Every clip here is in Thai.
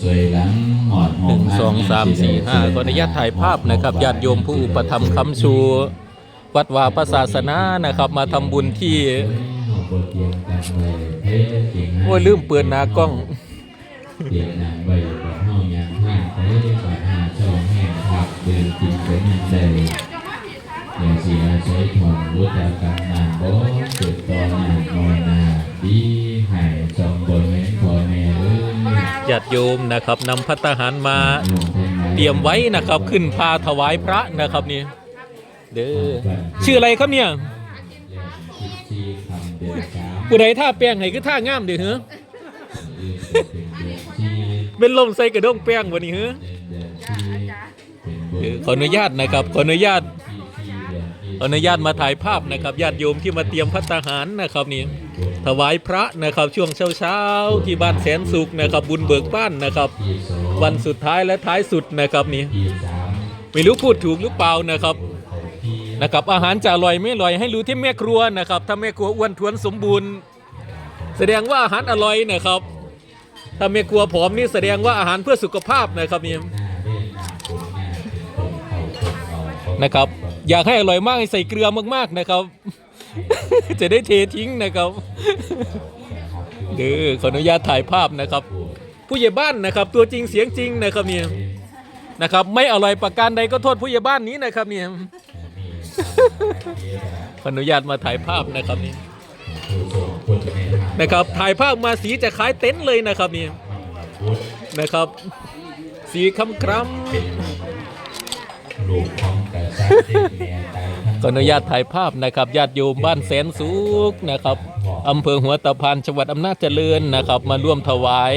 สวยหลังหอดหนึ่งสองสามสี่ห้าก็อนุญาตถ่ายภาพนะครับญาติโยมผู้อุปถัมภ์คำชู วัดวาพระศาสนานะครับ มาทำบุญที่โอ้ยลืมเปิดหน้ากล้องเตียงนางใบกับห้องยางห้างไปบาดหาช่องแห้งพักเดินกินไปนั่นใดอย่าเสียใช้ทองรู้จักกันนานบ่เกิด ติโยมนะครับนำพัตตาหารมาเตรียมไว้นะครับ ขึ้นพาถวายพระนะครับนี่เด้อชื่ออะไรครับเนี่ยผู้ใดท่าแป้งไหนคือท่างามเด้อเหรอเป็นลมใส่กระด้งแป้งวันนี้เหรอเออขออนุญาตนะครับขออนุญาตข อนุญาตมาถ่ายภาพนะครับญาติโยมที่มาเตรียมพัตตาหารนะครับนี่ถวายพระนะครับช่วงเช้าๆที่บ้านแสนสุขนะครับ บุญเบิกบ้านนะครับ วันสุดท้ายและท้ายสุดนะครับนี่ไม่รู้พูดถูกหรือเปล่านะครับนะครับ อาหารจะอร่อยไม่อร่อยให้รู้ที่แม่ครัวนะครับ ถ้าแม่ครัวอ้วนท้วนสมบูรณ์ แสดงว่าอาหารอร่อยนะครับ ถ้าแม่ครัวผอมนี่แสดงว่าอาหารเพื่อสุขภาพนะครับนี่นะครับ อยากให้อร่อยมากให้ใส่เกลือมากๆนะครับ จะได้เททิ้งนะครับเด้อขออนุญาตถ่ายภาพนะครับ ผู้ใหญ่บ้านนะครับ ตัวจริงเสียงจริงนะครับเนี่ยนะครับ ไม่อร่อยประการใดก็โทษผู้ใหญ่บ้านนี้นะครับเนี่ยขออนุญาตมาถ่ายภาพนะครับนี่นะครับถ่ายภาพมาสีจะคล้ายเต็นท์เลยนะครับนี่นะครับ สีคำคล้ำ ลูกของกษัตริย์ที่แม่ตายทั้งขออนุญาตถ่ายภาพนะครับญาติโยมบ้านแสนสุขนะครับอำเภอหัวตะพานจังหวัดอำนาจเจริญนะครับ มาร่วมถวาย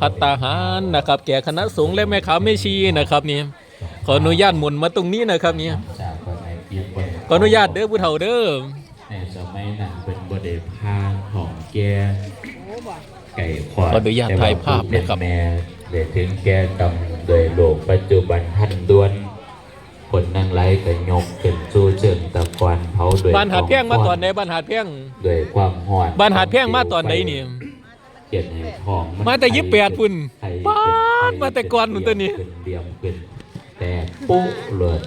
พัตตาหารนะครับ แก่คณะสงฆ์และแม่ค้าแม่ชีนะครับนี่ขออนุญาตหมุนมาตรงนี้นะครับนี่จากคนในเปียกเปิดขออนุญาตเด้อผู้เฒ่าเด้อในสมัยนั้นเป็นบไดพาของแกไก่ขวาขออนุญาตถ่ายภาพนะครับ แม่เดถึงแกกำโดยโลกปัจจุบันทันด่วน คนนั่งไล่ก็ยกขึ้นสู่เชิงตะกอนเผาโดยบ้านหาดเพียงมาตอนไหนบ้านหาดเพียงโดยความหอนบ้านหาดเพียงมาตอนไหนนี่เกียรติให้ทองนมาแต่ยี่สิบแปดพุ่นไข่ป๊าดมาแต่ก่อนนู่นตัวนี้ขึ้เดียมขึ้นแต่ปุ๊เลือด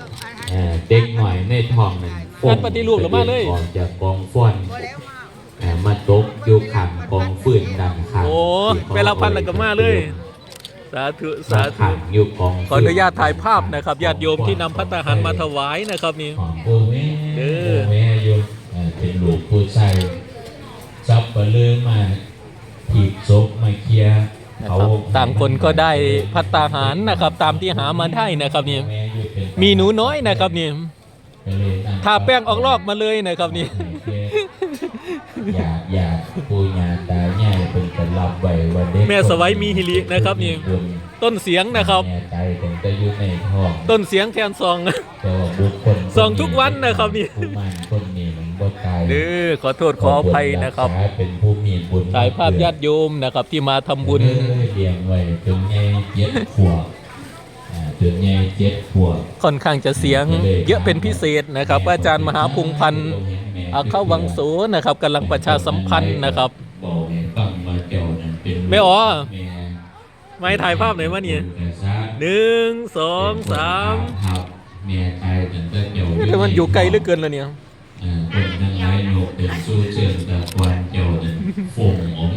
เอ่อเด็กหน่อยในท้องนั้นงานปฏิรูปหรือมาเลยออกจากกองฟ้อนเอ่อมาตกอยู่ขังกองฟืนดังขังโอ้เวลาพันแล้วก็มาเลย สาธุสามาธุขังอยู่กองขออนุญาตถ่ายภาพนะครับญาติโยมที่นำพัตตาหารมาถวายนะครับนี่ของโอ้แม่เด้อโอ้แม่อยู่เอ่อเป็นลูกผู้ชายจับปะเลือมาถีบศพมาเคลียร์นะครับต่างคนก็ได้พัตตาหารนะครับ ตามที่หามาได้นะครับนี่แม่อยู่เป็นมีหนูน้อยนะครับนี่ก็เลยตั้งทาแป้งออกลอกมาเลยนะครับนี่ อยากอยากปูญาตายายเป็นกระลับไว้วันเด็กแม่สวัยมีฮิรินะครับนี่ต้นเสียงนะครับแม่ใจเป็นจะอยู่ในท้องต้นเสียงแทนซองแต่ว่าบุคคลส่องทุกวันนะครับนี่ผู้มันคนนี้มันบ่ตายเด้อขอโทษขออภัยนะครับเป็นผู้มีบุญถ่ายภาพญาติโยมนะครับ ที่มาทำบุญเออเลี้ยงไว้จนใหญ่เจ็ดขวบอ่าจนใหญ่เจ็ดขวบค่อนข้างจะเสียงเยอะเป็นพิเศษนะครับ อาจารย์มหาพงษ์พันธ์ อาเข้าวังโสนะครับกำลังประชาสัมพันธ์นะครับบอกให้ฟังว่าเจ้านั้นเป็นแม่อ๋อแม่ไม่ถ่ายภาพไหนอยมาเนี่ยแต่ซะหนึ่งสองสามครับแม่ตายตั้งแต่เจ้าแต่มันอยู่ไกลเหลือเกินแล้วเนี่ยเอ่อคนทั้งหลายโลกเป็นสู้เชิญตะวันเจ้านั้นฟงออก